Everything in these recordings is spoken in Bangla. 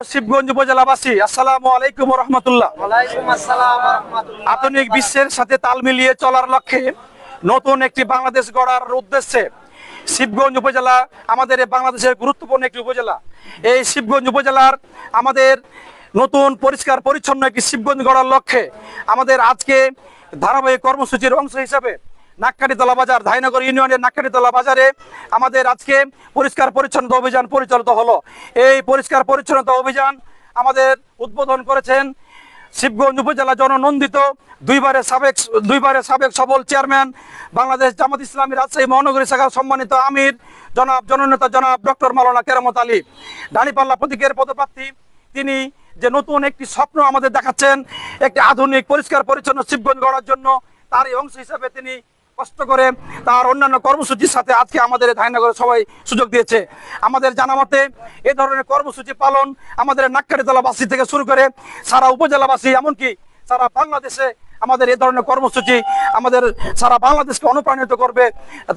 শিবগঞ্জ উপজেলাবাসী আসসালামু আলাইকুম রহমতুল্লাহ। আধুনিক বিশ্বের সাথে তাল মিলিয়ে চলার লক্ষ্যে নতুন একটি বাংলাদেশ গড়ার উদ্দেশ্যে শিবগঞ্জ উপজেলা আমাদের বাংলাদেশের গুরুত্বপূর্ণ একটি উপজেলা এই শিবগঞ্জ উপজেলার আমাদের নতুন পরিষ্কার পরিচ্ছন্ন একটি শিবগঞ্জ গড়ার লক্ষ্যে আমাদের আজকে ধারাবাহিক কর্মসূচির অংশ হিসাবে নাককাটিতলা বাজার ধাইনগর ইউনিয়নের নাককাটিতলা বাজারে আমাদের আজকে পরিষ্কার পরিচ্ছন্নতা অভিযান পরিচালিত হলো। এই পরিষ্কার পরিচ্ছন্নতা অভিযান আমাদের উদ্বোধন করেছেন শিবগঞ্জ উপজেলা জননন্দিত, দুইবারের সাবেক দুইবারের সাবেক সবল চেয়ারম্যান বাংলাদেশ জামাত ইসলামী রাজশাহী মহানগরী শাখার সম্মানিত আমির জনাব, জননেতা জনাব ডক্টর মাওলানা কেরামত আলী। ডানিপাল্লা প্রতীকের পদপ্রার্থী, তিনি যে নতুন একটি স্বপ্ন আমাদের দেখাচ্ছেন, একটি আধুনিক পরিষ্কার পরিচ্ছন্ন শিবগঞ্জ গড়ার জন্য তারই অংশ হিসেবে তিনি কষ্ট করে তার অন্যান্য কর্মসূচির সাথে আজকে আমাদের ধাইনগরে সবাই সুযোগ দিয়েছে। আমাদের জানা মতে এ ধরনের কর্মসূচি পালন আমাদের নাক্কারিতলাবাসী থেকে শুরু করে সারা উপজেলাবাসী, এমনকি সারা বাংলাদেশে আমাদের এ ধরনের কর্মসূচি আমাদের সারা বাংলাদেশকে অনুপ্রাণিত করবে।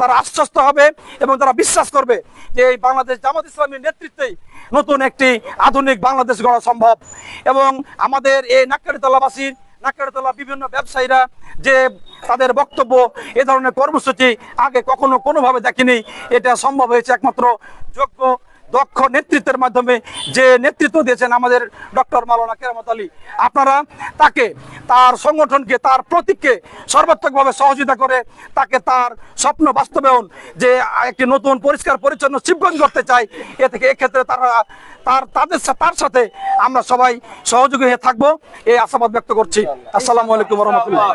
তারা আশ্বস্ত হবে এবং তারা বিশ্বাস করবে যে এই বাংলাদেশ জামাত ইসলামীর নেতৃত্বেই নতুন একটি আধুনিক বাংলাদেশ গড়া সম্ভব। এবং আমাদের এই নাক্কারিতলাবাসীর নাকারতলা বিভিন্ন ব্যবসায়ীরা যে তাদের বক্তব্য, এ ধরনের কর্মসূচি আগে কখনো কোনোভাবে দেখেনি। এটা সম্ভব হয়েছে একমাত্র যোগ্য দক্ষ নেতৃত্বের মাধ্যমে যে নেতৃত্ব দিয়েছেন আমাদের ডক্টর মাওলানা কেরামত আলী আপনারা তাকে তার সংগঠনকে তার প্রতীককে সর্বাত্মকভাবে সহযোগিতা করে তাকে তার স্বপ্ন বাস্তবায়ন যে একটি নতুন পরিষ্কার পরিচ্ছন্ন শিবগঞ্জ করতে চাই এ থেকে এক্ষেত্রে তারা তার তাদের তার সাথে আমরা সবাই সহযোগী হয়ে থাকব এই আশাবাদ ব্যক্ত করছি। আসসালামু আলাইকুম রহমতুল্লাহ।